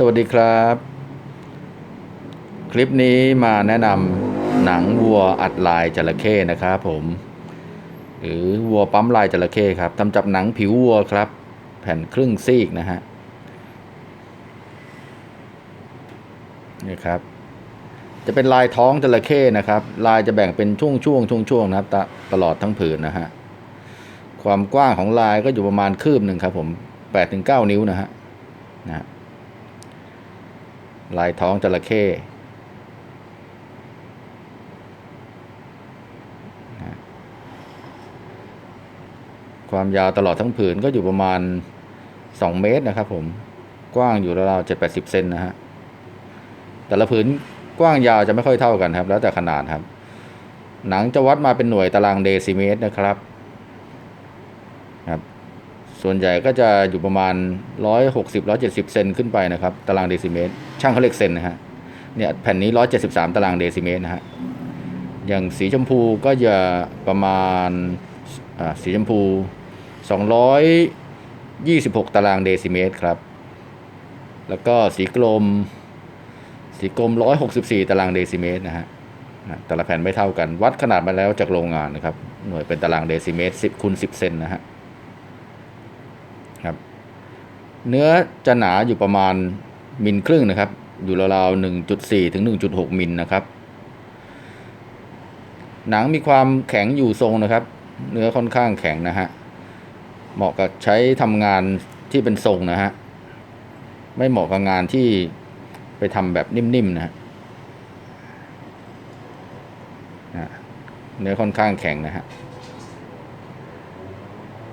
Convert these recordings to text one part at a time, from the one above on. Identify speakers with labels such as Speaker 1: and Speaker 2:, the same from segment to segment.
Speaker 1: สวัสดีครับ คลิปนี้มาแนะนำหนังวัวอัดลายจระเข้นะครับผม หรือวัวปั๊มลายจระเข้ครับทำจากหนังผิววัวครับ แผ่นครึ่งซีกนะฮะนี่ครับ จะเป็นลายท้องจระเข้นะครับ ลายจะแบ่งเป็นช่วงช่วงช่วงช่วงๆนะครับ ตลอดทั้งผืนนะฮะความกว้างของลายก็อยู่ประมาณคืบหนึ่งครับผมแปดถึงเก้านิ้วนะฮะนะฮะ ลายท้องจระเข้ความยาวตลอดทั้งผืนก็อยู่ประมาณ 2 เมตรนะครับผมกว้างอยู่ราวๆเจ็ดแปดสิบเซนนะฮะแต่ละผืนกว้างยาวจะไม่ค่อยเท่ากันครับ แล้วแต่ขนาดครับ หนังจะวัดมาเป็นหน่วยตารางเดซิเมตรนะครับ ส่วนใหญ่ก็จะอยู่ประมาณ 160 170 เซนขึ้นไปนะครับ ตารางเดซิเมตร ช่างเขาเรียกเซนนะฮะ เนี่ยแผ่นนี้ 173 ตารางเดซิเมตรนะฮะ อย่างสีชมพูก็จะประมาณอ่าสีชมพู 226 ตารางเดซิเมตรครับ แล้วก็สีกรมสีกรม164 ตารางเดซิเมตรนะฮะนะแต่ละแผ่นไม่เท่ากัน วัดขนาดมาแล้วจากโรงงานนะครับ หน่วยเป็นตารางเดซิเมตร 10คูณ10 เซนนะฮะ ครับ เนื้อจะหนาอยู่ประมาณมิลครึ่งนะครับ อยู่ราวๆหนึ่งจุดสี่ถึงหนึ่งจุดหกมิลนะครับ หนังมีความแข็งอยู่ทรงนะครับ เนื้อค่อนข้างแข็งนะฮะ เหมาะกับใช้ทำงานที่เป็นทรงนะฮะ ไม่เหมาะกับงานที่ไปทำแบบนิ่มๆนะฮะนะเนื้อค่อนข้างแข็งนะฮะ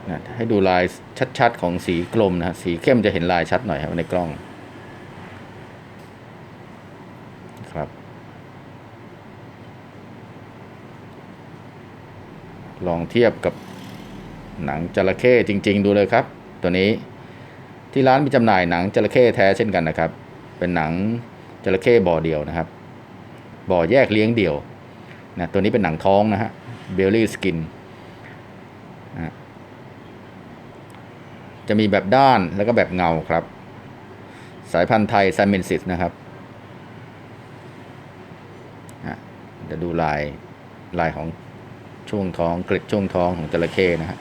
Speaker 1: นะให้ดูลายชัดๆของสีกลมนะฮะสีเข้มจะเห็นลายชัดหน่อยครับในกล้องครับ ลองเทียบกับหนังจระเข้จริง ๆ ดูเลยครับ ตัวนี้ที่ร้านมีจำหน่ายหนังจระเข้แท้เช่นกันนะครับ เป็นหนังจระเข้บ่อเดียวนะครับ บ่อแยกเลี้ยงเดี่ยวนะตัวนี้เป็นหนังท้องนะฮะเบลลี่สกิน จะมีแบบด้านแล้วก็แบบเงาครับ สายพันธุ์ไทยไซเมนซิสนะครับอะดูลายลายของช่วงท้องเกล็ดช่วงท้องของจระเข้นะฮะ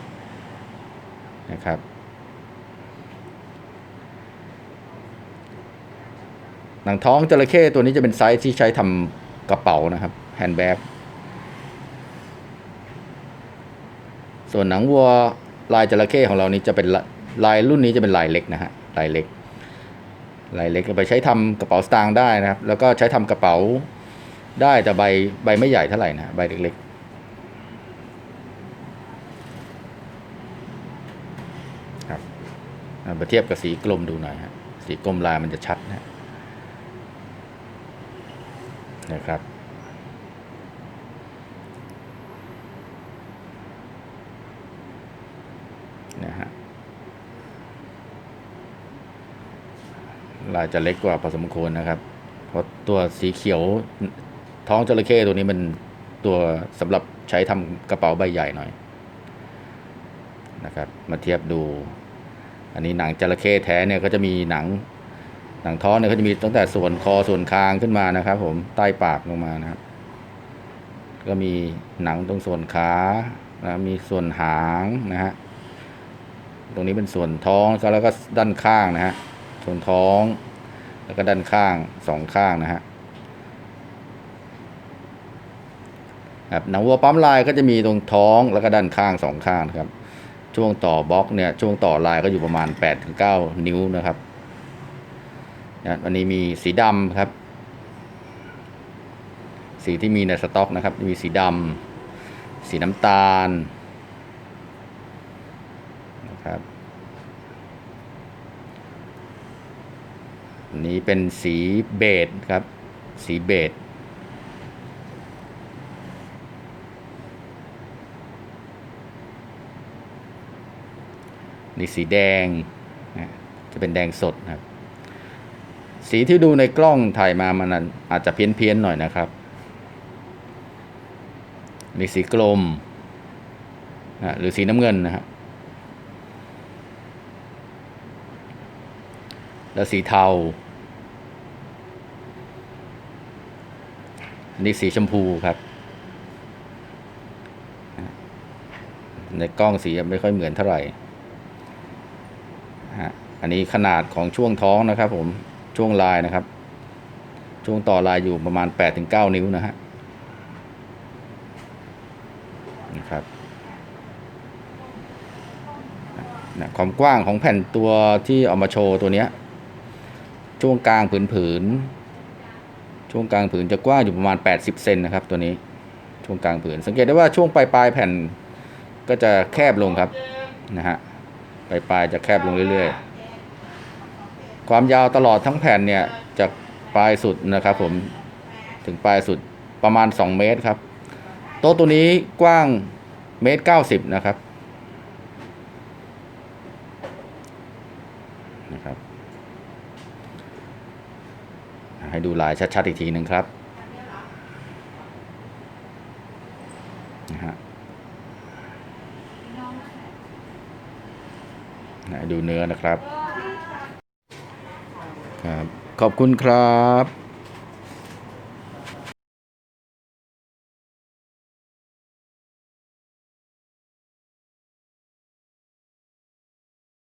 Speaker 1: นะครับ หนังท้องจระเข้ตัวนี้จะเป็นไซส์ที่ใช้ทำกระเป๋านะครับแฮนด์แบ็กส่วนหนังวัวลายจระเข้ของเรานี้จะเป็น ลายรุ่นนี้จะเป็นลายเล็กนะฮะลายเล็กลายเล็กไปใช้ทำกระเป๋าสตางค์ได้นะครับ แล้วก็ใช้ทำกระเป๋าได้แต่ใบใบไม่ใหญ่เท่าไหร่นะใบเล็กๆครับมาเทียบกับสีกลมดูหน่อยฮะสีกลมลายมันจะชัดนะนะครับนะฮะ ลายจะเล็กกว่าพอสมควรนะครับ เพราะตัวสีเขียวท้องจระเข้ตัวนี้มันตัวสำหรับใช้ทำกระเป๋าใบใหญ่หน่อยนะครับ มาเทียบดู อันนี้หนังจระเข้แท้เนี่ยก็จะมีหนังหนังท้องเนี่ยก็จะมีตั้งแต่ส่วนคอส่วนคางขึ้นมานะครับ ผมใต้ปากลงมานะครับ ก็มีหนังตรงส่วนขานะมีส่วนหางนะฮะตรงนี้เป็นส่วนท้องแล้วก็ด้านข้างนะฮะ ส่วนท้อง แล้วก็ด้านข้างสองข้างนะฮะครับหนังวัวปั๊มลายก็จะมีตรงท้องแล้วก็ด้านข้างสองข้างนะครับ ช่วงต่อบล็อกเนี่ยช่วงต่อลายก็อยู่ประมาณ8ปดถึงเนิ้วนะครับนะวันนี้มีสีดำครับ สีที่มีในสต็อกนะครับ มีสีดำสีน้ำตาลนะครับ นี้เป็นสีเบจครับ สีเบจนี่สีแดงนะจะเป็นแดงสดครับ สีที่ดูในกล้องถ่ายมามันอาจจะเพี้ยนเพียนๆหน่อยนะครับ นี่สีกลมนะหรือสีน้ำเงินนะฮะแล้วสีเทา อันนี้สีชมพูครับ ในกล้องสีไม่ค่อยเหมือนเท่าไหร่อันนี้ขนาดของช่วงท้องนะครับ ผมช่วงลายนะครับ ช่วงต่อลายอยู่ประมาณ 8-9 นิ้วนะฮะนะครับนะความกว้างของแผ่นตัวที่เอามาโชว์ตัวเนี้ยช่วงกลางผืนผืน ช่วงกลางผืนจะกว้างอยู่ประมาณ 80 เซนนะครับตัวนี้ช่วงกลางผืน สังเกตได้ว่าช่วงปลายปลายแผ่นก็จะแคบลงครับนะฮะปลายปลายจะแคบลงเรื่อยๆ ความยาวตลอดทั้งแผ่นเนี่ยจากปลายสุดนะครับผมถึงปลายสุดประมาณ 2 เมตรครับ โต๊ะตัวนี้กว้างเมตรเกนะครับ ให้ดูลายชัดๆอีกทีหนึ่งครับนะฮะดูเนื้อนะครับ ครับ ขอบคุณครับ